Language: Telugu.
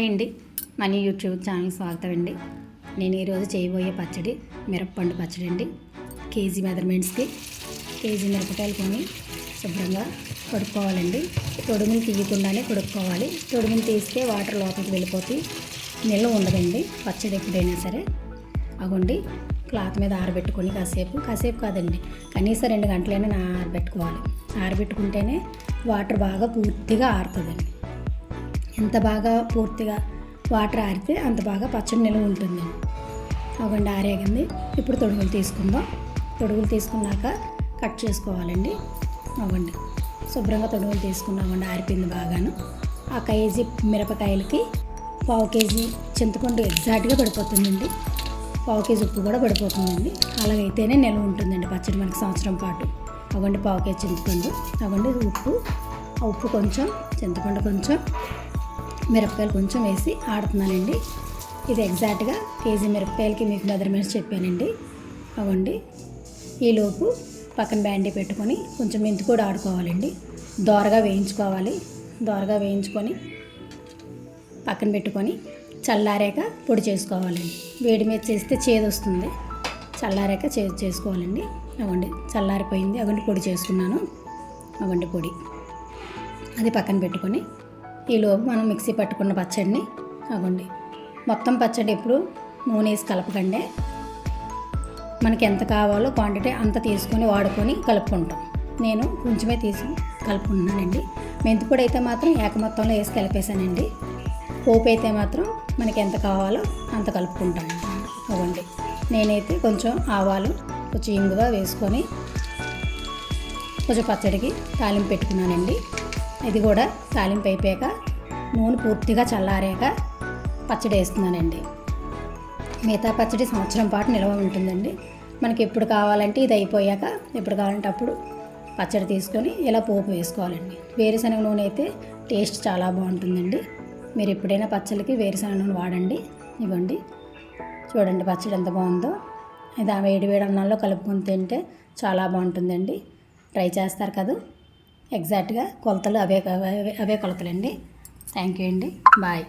హాయ్ అండి. మనీ యూట్యూబ్ ఛానల్ స్వాగతం అండి. నేను ఈరోజు చేయబోయే పచ్చడి మిరప్పండు పచ్చడి అండి. కేజీ మెజర్మెంట్స్కి కేజీ మిరపకాయలు కొని శుభ్రంగా కొడుక్కోవాలండి. తొడుగుని తీయకుండానే కొడుక్కోవాలి. తొడుగుని తీస్తే వాటర్ లోపలికి వెళ్ళిపోతే నిల్వ ఉండదండి. పచ్చడి ఎప్పుడైనా సరే. అగోండి క్లాత్ మీద ఆరబెట్టుకొని కాసేపు. కాసేపు కాదండి కనీసం రెండు గంటలైనా నా ఆరబెట్టుకోవాలి. ఆరబెట్టుకుంటేనే వాటర్ బాగా పూర్తిగా ఆరుతుందండి. ఎంత బాగా పూర్తిగా వాటర్ ఆరితే అంత బాగా పచ్చడి నిల్వ ఉంటుంది. అవ్వండి ఆరేగింది. ఇప్పుడు తొడుగులు తీసుకుందాం. తొడుగులు తీసుకున్నాక కట్ చేసుకోవాలండి. అవ్వండి శుభ్రంగా తొడుగులు తీసుకున్నామండి ఆరిపోయింది బాగాను. ఆ కేజీ మిరపకాయలకి పావు కేజీ చింతపండు ఎగ్జాక్ట్గా పడిపోతుందండి. పావు కేజీ ఉప్పు కూడా పడిపోతుందండి. అలాగైతేనే నిల్వ ఉంటుందండి పచ్చడి మనకి సంవత్సరం పాటు. అవ్వండి పావు కేజీ చింతపండు. అవ్వండి ఉప్పు. ఆ ఉప్పు కొంచెం చింతపండు కొంచెం. మిరపకాయలు కొంచెం వేసి ఆడుతున్నానండి. ఇది ఎగ్జాక్ట్గా కేజీ మిరపకాయలకి మీకు మెజర్మెంట్స్ చెప్పానండి. అవ్వండి. ఈలోపు పక్కన బ్యాండీ పెట్టుకొని కొంచెం మెంతి కూడా ఆడుకోవాలండి. దోరగా వేయించుకోవాలి. దోరగా వేయించుకొని పక్కన పెట్టుకొని చల్లారాక పొడి చేసుకోవాలండి. వేడి మీద చేస్తే చేదు వస్తుంది. చల్లారాక చే చేసుకోవాలండి. అవ్వండి. చల్లారిపోయింది. అవ్వండి పొడి చేసుకున్నాను. అవ్వండి పొడి. అది పక్కన పెట్టుకొని ఈలోపు మనం మిక్సీ పట్టుకున్న పచ్చడిని అవ్వండి మొత్తం పచ్చడి ఎప్పుడు నూనె వేసి కలపకండి. మనకి ఎంత కావాలో క్వాంటిటీ అంత తీసుకొని వాడుకొని కలుపుకుంటాం. నేను కొంచెమే తీసి కలుపుకుంటున్నానండి. మెంతిపొడి అయితే మాత్రం ఏక మొత్తంలో వేసి కలిపేశానండి. పోపు అయితే మాత్రం మనకి ఎంత కావాలో అంత కలుపుకుంటాను. అవ్వండి నేనైతే కొంచెం ఆవాలు కొంచెం ఇంగువ వేసుకొని కొంచెం పచ్చడికి తాలింపు పెట్టుకున్నానండి. ఇది కూడా తాలింపు అయిపోయాక నూనె పూర్తిగా చల్లారాక పచ్చడి వేస్తున్నానండి. మిగతా పచ్చడి సంవత్సరం పాటు నిల్వ ఉంటుందండి. మనకి ఎప్పుడు కావాలంటే ఇది అయిపోయాక ఎప్పుడు కావాలంటే అప్పుడు పచ్చడి తీసుకొని ఇలా పోపు వేసుకోవాలండి. వేరుశనగ నూనె అయితే టేస్ట్ చాలా బాగుంటుందండి. మీరు ఎప్పుడైనా పచ్చడికి వేరుశనగ నూనె వాడండి. ఇవ్వండి. చూడండి పచ్చడి ఎంత బాగుందో. ఇది ఆ వేడి వేడి అన్నంలో కలుపుకొని తింటే చాలా బాగుంటుందండి. ట్రై చేస్తారు కదా. ఎగ్జాక్ట్గా కొలతలు అవే అవే అవే కొలతలండి. థ్యాంక్ యూ అండి. బాయ్.